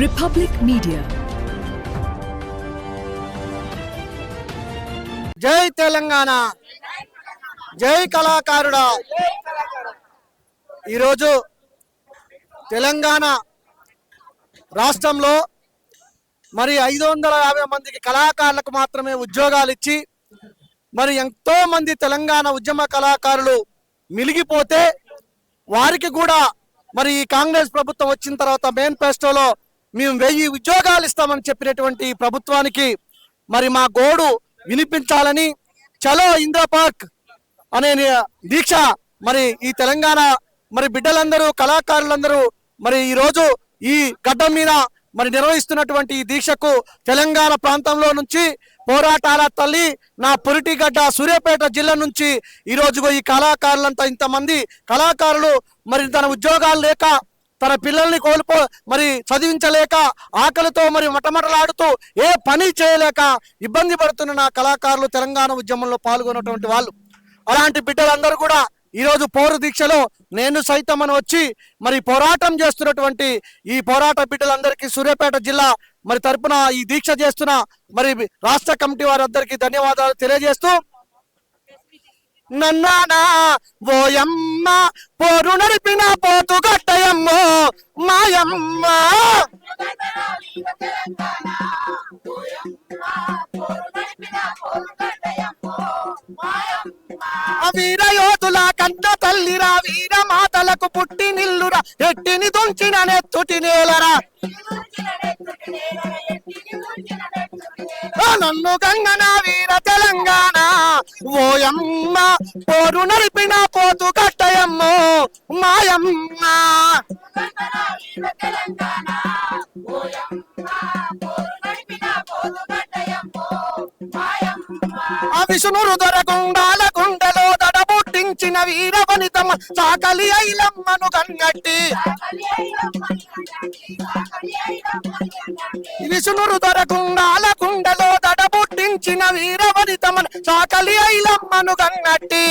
Republic media జై తెలంగాణ. జై కళాకారుడా. ఈరోజు తెలంగాణ రాష్ట్రంలో మరి ఐదు వందల యాభై మందికి కళాకారులకు మాత్రమే ఉద్యోగాలు ఇచ్చి మరి ఎంతో మంది తెలంగాణ ఉద్యమ కళాకారులు మిలిగిపోతే వారికి కూడా మరి ఈ కాంగ్రెస్ ప్రభుత్వం వచ్చిన తర్వాత మేనిఫెస్టోలో మేము వెయ్యి ఉద్యోగాలు ఇస్తామని చెప్పినటువంటి ప్రభుత్వానికి మరి మా గోడు వినిపించాలని చలో ఇందిరా పార్క్ అనే దీక్ష మరి ఈ తెలంగాణ మరి బిడ్డలందరూ కళాకారులందరూ మరి ఈ రోజు ఈ గడ్డ మీద మరి నిర్వహిస్తున్నటువంటి ఈ దీక్షకు తెలంగాణ ప్రాంతంలో నుంచి పోరాటాల తల్లి నా పురిటిగడ్డ సూర్యాపేట జిల్లా నుంచి ఈ ఈ కళాకారులంతా ఇంతమంది కళాకారులు మరి తన ఉద్యోగాలు లేక తన పిల్లల్ని కోల్పో మరి చదివించలేక ఆకలితో మరి మటమటలాడుతూ ఏ పని చేయలేక ఇబ్బంది పడుతున్న నా కళాకారులు తెలంగాణ ఉద్యమంలో పాల్గొన్నటువంటి వాళ్ళు. అలాంటి బిడ్డలందరూ కూడా ఈరోజు పౌర దీక్షలో నేను సైతం అని వచ్చి మరి పోరాటం చేస్తున్నటువంటి ఈ పోరాట బిడ్డలందరికీ సూర్యాపేట జిల్లా మరి తరపున ఈ దీక్ష చేస్తున్న మరి రాష్ట్ర కమిటీ వారందరికీ ధన్యవాదాలు తెలియజేస్తూ నన్నానా ఓయమ్మ పోరు నడిపిన పోతు కట్టయమ్మో మాయమ్మ. ఆ వీర కంట తల్లిరా వీర మాతలకు పుట్టి నిల్లురా ఎట్టిని దుంచిన నెత్తుటి నేలరా. నన్ను గంగన వీర తెలంగాణ. ఓయమ్మ పోరు నడిపిన పోతు కట్ట ఆ విష్ణురు దొరకుండాల గుండెలో దడబుట్టించిన వీర వనితమ్మ చాకలి ఐలమ్మను కన్నట్టి. విష్ణురు దొరకుండాల గుండెలో దడబుట్టించిన వీర వనితమ్మను చాకలి ఐలమ్మను కన్నట్టి.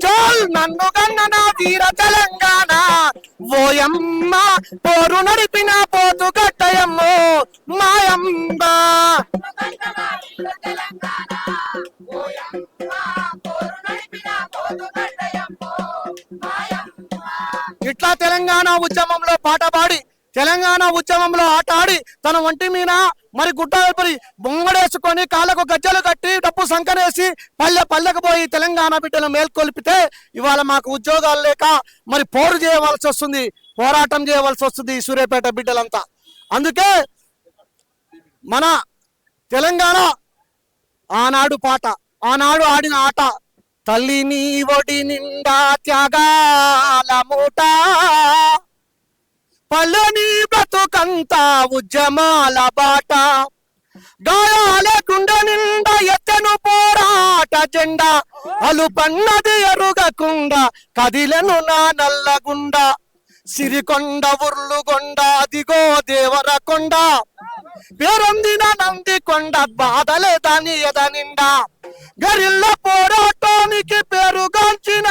చోల్ నన్ను కన్నన వీర తెలంగాణ. ఓయమ్మ పోరు నడిపిన పోతు కట్టయమ్మో మాయమ్మ. ఇట్లా తెలంగాణ ఉద్యమంలో పాట పాడి తెలంగాణ ఉద్యమంలో ఆట ఆడి తన ఒంటి మీద మరి గుడ్డ వైపరి బొంగడేసుకొని కాళ్ళకు గజ్జలు కట్టి డబ్బు సంకనేసి పల్లె పల్లెకు పోయి తెలంగాణ బిడ్డలు మేల్కొల్పితే ఇవాళ మాకు ఉద్యోగాలు లేక మరి పోరు చేయవలసి వస్తుంది పోరాటం చేయవలసి వస్తుంది సూర్యాపేట బిడ్డలంతా. అందుకే మన తెలంగాణ ఆనాడు పాట ఆనాడు ఆడిన ఆట తల్లిని ఒడి నిండా త్యాగాల మూట. పల్లని బ్రతుకంతా ఉద్యమాల బాట. గాయాలకుండ నిండా ఎత్తను పోరాట జెండా. అలుపన్నది ఎరుగకుండా కదిలను నా నల్లగుండ. సిరికొండ ఉర్లుగొండ అదిగో దేవరకొండ. పేరొందిన నంది కొండ బాధలే దాని ఎద నిండా గరిల్ల పోరాటానికి పేరుగాంచిన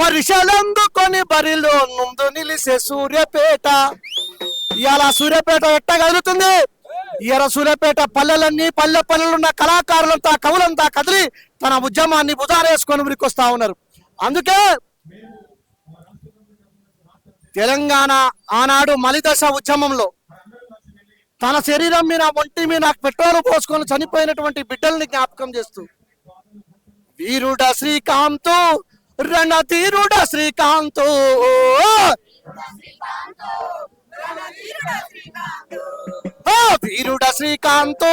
కోట బరిలో ముందు నిలిసే సూర్యపేట. ఇలా సూర్యపేట ఎట్ట కదులుతుంది? ఇవాళ సూర్యపేట పల్లెలన్నీ పల్లె పల్లెలున్న కళాకారులంతా కవులంతా కదిలి తన ఉద్యమాన్ని బుధారేసుకొని ఉరికొస్తా ఉన్నారు. అందుకే తెలంగాణ ఆనాడు మలిదశ ఉద్యమంలో తన శరీరం మీద ఒంటి మీద పెట్రోల్ పోసుకొని చనిపోయినటువంటి బిడ్డల్ని జ్ఞాపకం చేస్తూ వీరుడ శ్రీకాంతు రణతీరుడ శ్రీకాంత్. వీరుడ శ్రీకాంత్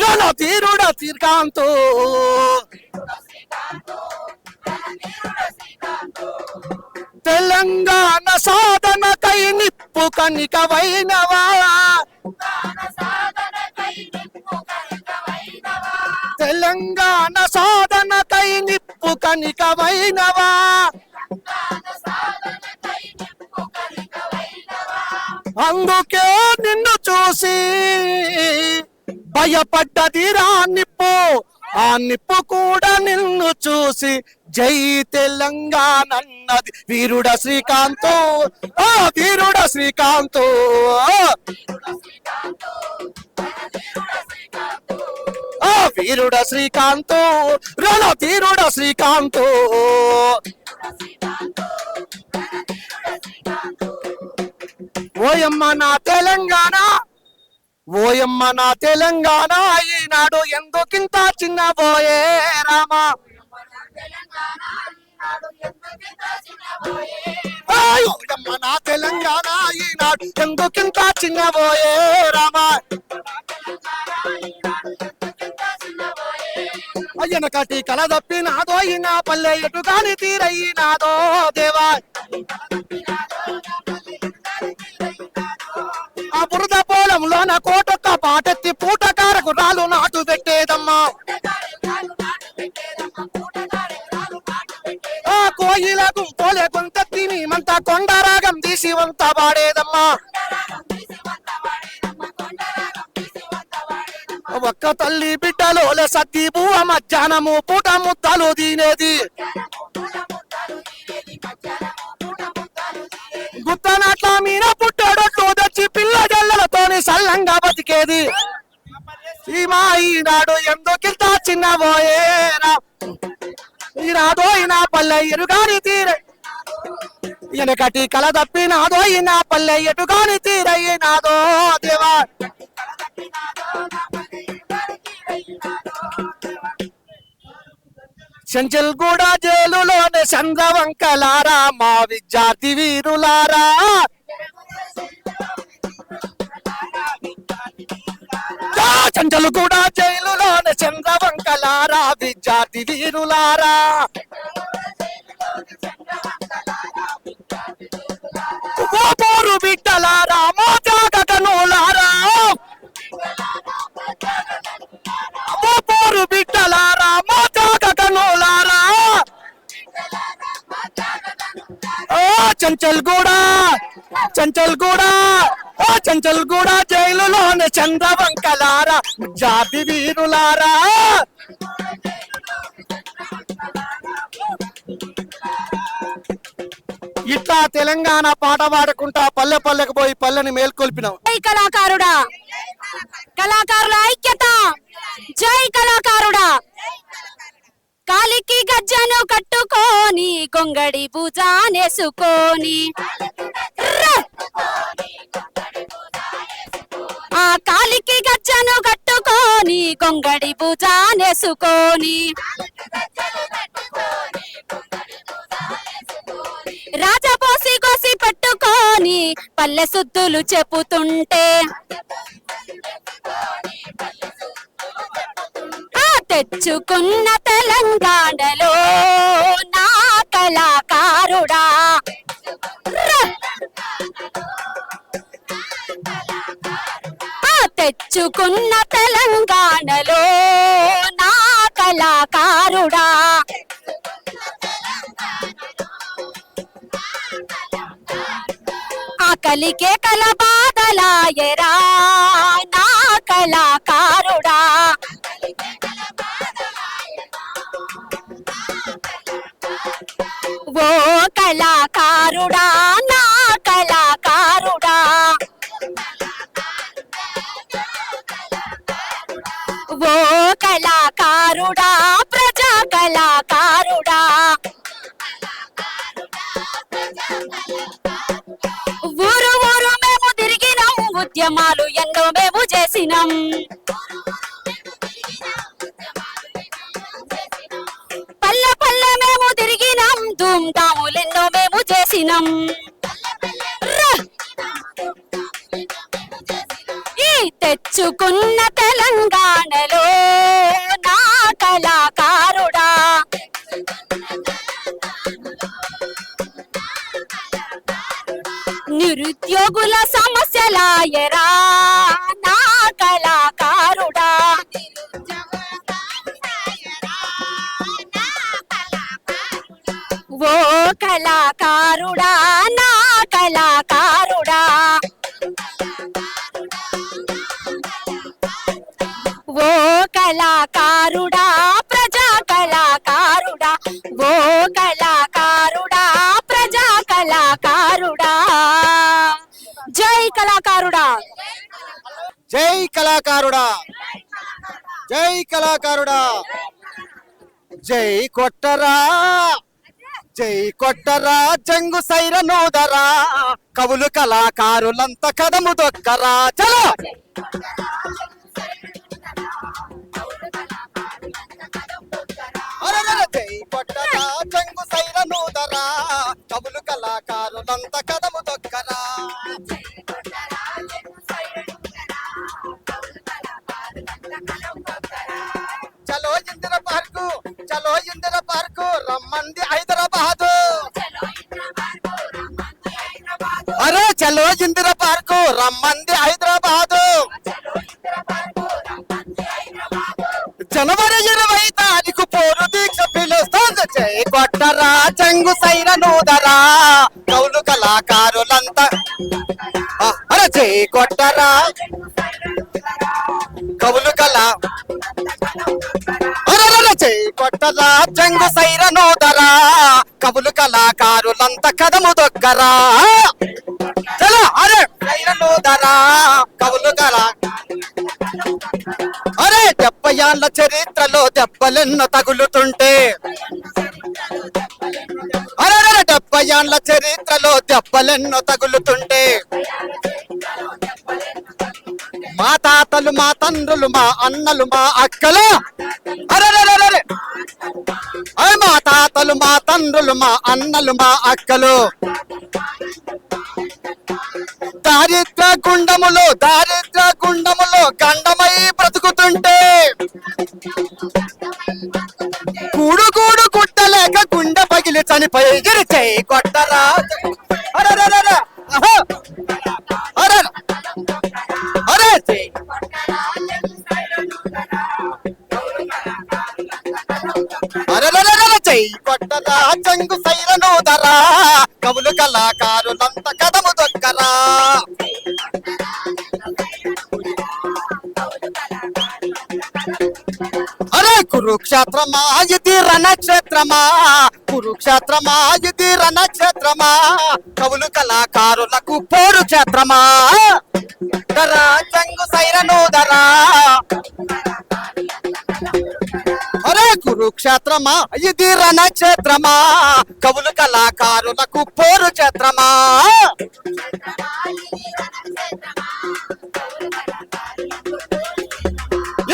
రణతీరుడ శ్రీకాంత్. తెలంగాణ సాధనకై నిప్పు కనికవైనవా? తెలంగాణ సాధనకై నిప్పు కనికవైనవా? అందుకే నిన్ను చూసి భయపడ్డది రా నిప్పు. ఆ నిప్పు కూడా నిన్ను చూసి జై తెలంగాణ అన్నది వీరుడ శ్రీకాంత్. ఆ వీరుడ శ్రీకాంత్. ఆ వీరుడ శ్రీకాంత్ రణ తీరుడ శ్రీకాంత్. ఓయమ్మ నా తెలంగాణ ఓయమ్మ నా తెలంగాణ ఈనాడు ఎందుకింత చిన్న పోయే రామా ఓయమ్మ నా తెలంగాణ ఈనాడు ఎందుకింత చిన్న పోయే రామా? అయ్యనకటి కల తప్పి నాదో నా పల్లె ఎటు కాని తీరయ్యి నాదో దేవా. ఆ బురద పొలంలోన కోటొక్క పాటెత్తి పూటకారకు రాలు నా మధ్యాహ్నము పూట ముత్తాలు తినేది గుత్తనాట్ల మీద పుట్టాడొట్లు తెచ్చి పిల్ల జల్లలతోని సల్లంగా బతికేది. సీమా ఈనాడు ఎందుకింత చిన్న పోయేరా ఈనాదో ఈనా పల్లె ఎరుగాని తీరే. వెనకటి కల తప్పి ఈనా పల్లె ఎటుగాని తీరయ్యి నాదో దేవా. చెంచల్గూడ జైలులోని జైలులోనే మా విద్యార్థి వీరులారా. చంచలు కూడా జైలులోనే చంద్రవంకలారా విద్యార్థి వీరులారా. కూడా జైలులోనే చంద్రవంకలారా జాతి వీరులారా. ఇట్లా తెలంగాణ పాట పాడుకుంటా పల్లె పల్లెకు పోయి పల్లెని మేల్కొల్పినాం. జై కళాకారుడా. కళాకారుల ఐక్యత. జై కళాకారుడా. కాలికి గజ్జను కట్టుకొని కొంగడి భుజానేసుకొని ర్ర! ఆ కాలికి గజ్జను కట్టుకొని కొంగడి భుజానేసుకొని రాజపోసి కోసి పెట్టుకొని పల్లె సుద్దులు చెప్పుతుంటే. ఆ తెచ్చుకున్న తెలంగాణలో నా కళాకారుడా. తెచ్చుకున్న తెలంగాణలో నా కళాకారుడా. ఆకలికే కల బాధలాయరా కళాకారుడా ప్రజా కళాకారుడా. ఊరు ఊరు మేము తిరిగినాం ఉద్యమాలు ఓ కళాకారుడా ప్రజా కళాకారుడా. జై కళాకారుడా. జై కళాకారుడా. జై కళాకారుడా. జై కొట్టరా. జై కొట్టరా జంగు సైర నూదరా. కవులు కళాకారులంత కదము దొక్కరా. చలో! అరెరెరె, పట్టదా కొట్టరా చెంగు సైర కళాకారులంతా అరే చేయి కొట్టరా. కవులు కళ అరరర కొట్టరా. చెంగు సైర నోదరా కవులు కళాకారులంతా కదము దొక్కరా. చలో అరే! నూదరా కవులు అరే డెబ్బై ఏళ్ళ చరిత్రలో దెబ్బలెన్నో తగులుతుంటే. అరే డెబ్బై ఏళ్ళ చరిత్రలో దెబ్బలెన్నో తగులుతుంటే. మా తాతలు మా తండ్రులు మా అన్నలు మా అక్కలు. అరే మా తాతలు మా తండ్రులు మా అన్నలు మా అక్కలు. దారిద్ర గుండములో దారిద్ర గుండములో గండమై బ్రతుకుతుంటే కూడు కూడు కుట్టలేక గుండె పగిలి చనిపోయి ఎగిరిచే కొట్టరా రంగు చెంగు సైరను దరా కవులు కళాకారులంత కథము దొక్కరా. అరే కురుక్షేత్రమా ఇది రణక్షేత్రమా? కురుక్షేత్రమా ఇది రణక్షేత్రమా? కవులు కళాకారులకు పోరు క్షేత్రమా? క్షేత్రమా? ఇది రణక్షేత్రమా కవులు కళాకారులకు పోరు క్షేత్రమా?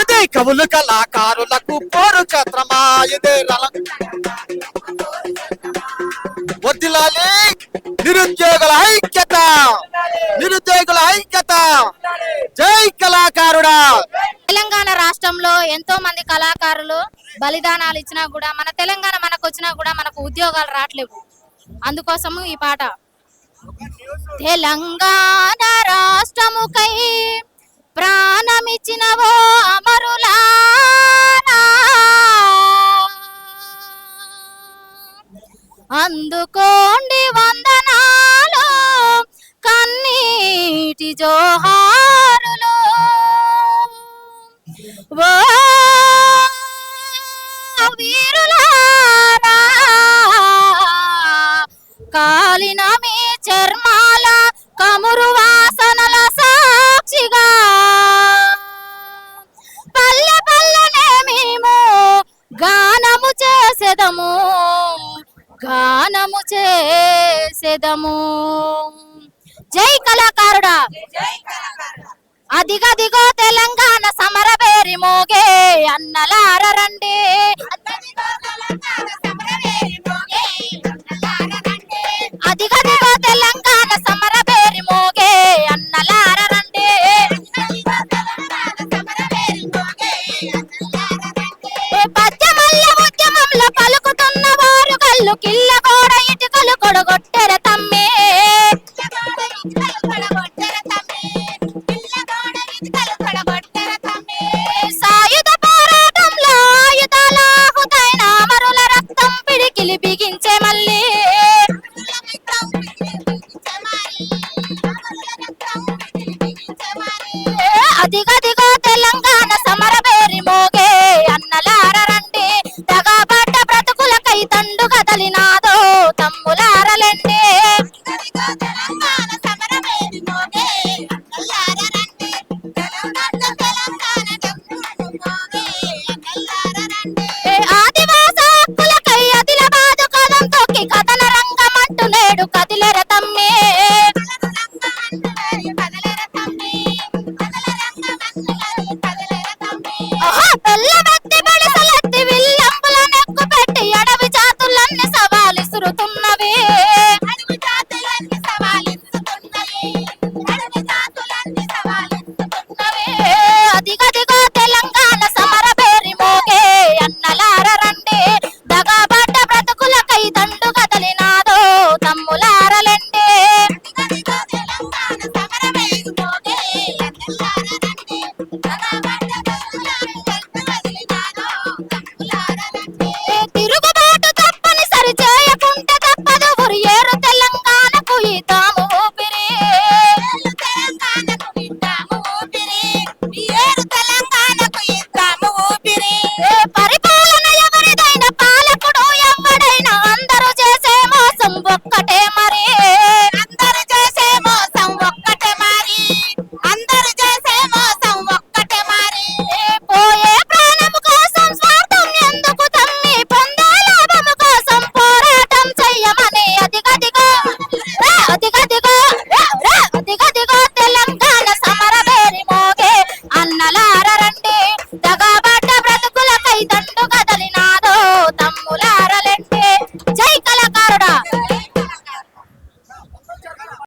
ఇది కవులు కళాకారులకు పోరు క్షేత్రమా? ఇది రణ వద్దిలాలి నిరుద్యోగుల ఐక్యత. నిరుద్యోగుల ఐక్యత. జై కళాకారు. రాష్ట్రంలో ఎంతో మంది కళాకారులు బలిదానాలు ఇచ్చినా కూడా మన తెలంగాణ మనకు వచ్చినా కూడా మనకు ఉద్యోగాలు రావట్లేవు. అందుకోసము ఈ పాట. తెలంగాణ రాష్ట్రముకై ప్రాణమిచ్చినవో అమరులా అందుకోండి వందనాలు కన్నీటి జోహా ఓ వీరులారా కాలిన మీ చర్మాలా అన్నలార